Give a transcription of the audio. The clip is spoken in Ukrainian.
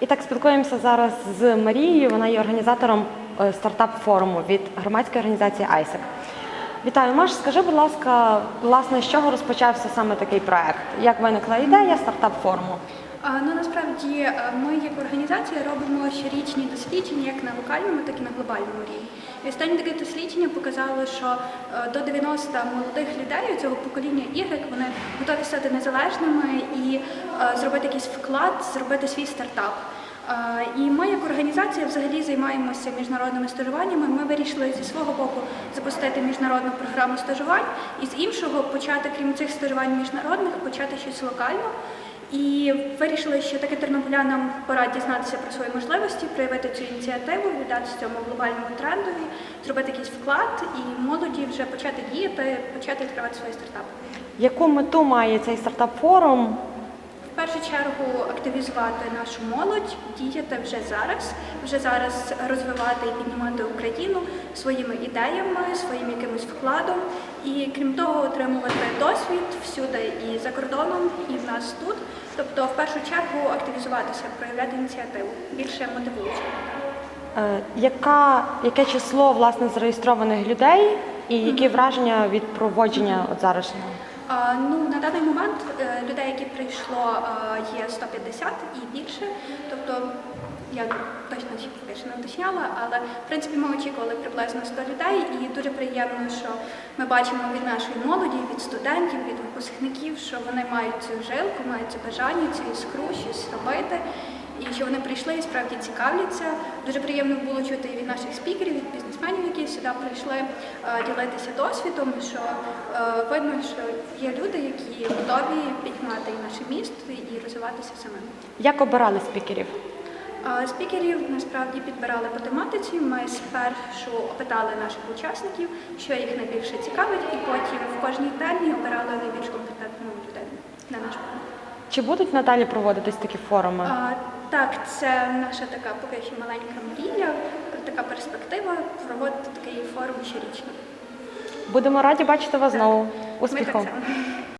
І так спілкуємося зараз з Марією. Вона є організатором е, стартап-форуму від громадської організації ISEC. Вітаю, Маш, скажи, будь ласка, власне, з чого розпочався саме такий проект? Як виникла ідея стартап-форуму? Ну насправді е, ми як організація робимо щорічні дослідження як на локальному, так і на глобальному рівні. І останні таке дослідження показало, що е, до 90 молодих людей цього покоління Y, вони готові стати незалежними і е, зробити якийсь вклад, зробити свій стартап. І ми як організація взагалі займаємося міжнародними стажуваннями. Ми вирішили зі свого боку запустити міжнародну програму стажувань і з іншого почати, крім цих стажувань міжнародних, почати щось локально. І вирішили, що таки тернополянам пора дізнатися про свої можливості, проявити цю ініціативу, віддатися цьому глобальному трендові, зробити якийсь вклад і молоді вже почати діяти, почати відкривати свої стартапи. Яку мету має цей стартап-форум? В першу чергу активізувати нашу молодь, діяти вже зараз, вже зараз розвивати і піднімати Україну своїми ідеями, своїм якимось вкладом, і крім того, отримувати досвід всюди і за кордоном, і в нас тут. Тобто, в першу чергу активізуватися, проявляти ініціативу, більше мотивуючи. Е, Яка, яке число власне зареєстрованих людей і які враження від проводження от зараз? Ну, на даний момент е, людей, які прийшло, е, є 150 і більше. Тобто я точно що не уточняла, але в принципі ми очікували приблизно 100 людей, і дуже приємно, що ми бачимо від нашої молоді, від студентів, від випускників, що вони мають цю жилку, мають це бажання, цю іскру, щось робити. І що вони прийшли і справді цікавляться. Дуже приємно було чути від наших спікерів, від бізнесменів, які сюди прийшли е, ділитися досвідом, що е, видно, що є люди, які готові піднімати наше місто і розвиватися самим. Як обирали спікерів? Спікерів насправді підбирали по тематиці. Ми спершу опитали наших учасників, що їх найбільше цікавить, і потім в кожній темі обирали найбільш компетентну людину на наш погляд. Чи будуть надалі проводитись такі форуми? А, так, це наша така поки що маленька мрія, така перспектива проводити такий форум щорічно. Будемо раді бачити вас знову. Ми так само.